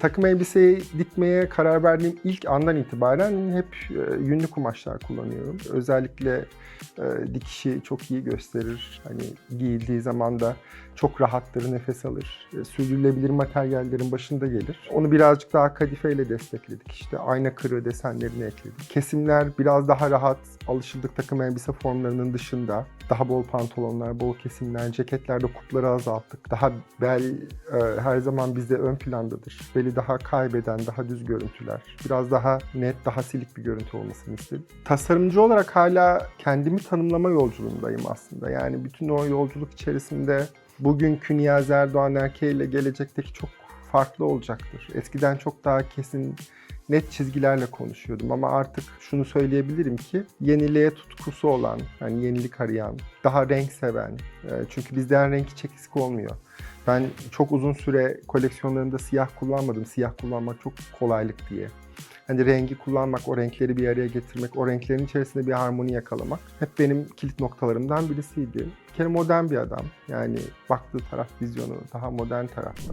Takım elbiseyi dikmeye karar verdiğim ilk andan itibaren hep e, yünlü kumaşlar kullanıyorum. Özellikle e, dikişi çok iyi gösterir. Hani giyildiği zaman da çok rahattır, nefes alır. E, sürdürülebilir materyallerin başında gelir. Onu birazcık daha kadifeyle destekledik. İşte ayna kırığı desenlerini ekledik. Kesimler biraz daha rahat, alışıldık takım elbise formlarının dışında. Daha bol pantolonlar, bol kesimler, ceketlerde kupları azalttık. Daha bel e, her zaman bizde ön plandadır. Beli daha kaybeden, daha düz görüntüler. Biraz daha net, daha silik bir görüntü olmasını istedim. Tasarımcı olarak hala kendimi tanımlama yolculuğundayım aslında. Yani bütün o yolculuk içerisinde bugünkü Niyazi Erdoğan erkeğiyle gelecekteki çok farklı olacaktır. Eskiden çok daha kesin net çizgilerle konuşuyordum ama artık şunu söyleyebilirim ki yeniliğe tutkusu olan, yani yenilik arayan, daha renk seven. e, Çünkü bizden renk hiç eksik olmuyor. Ben çok uzun süre koleksiyonlarımda siyah kullanmadım. Siyah kullanmak çok kolaylık diye. Hani rengi kullanmak, o renkleri bir araya getirmek, o renklerin içerisinde bir harmoni yakalamak hep benim kilit noktalarımdan birisiydi. Bir kere modern bir adam. Yani baktığı taraf vizyonu daha modern tarafta.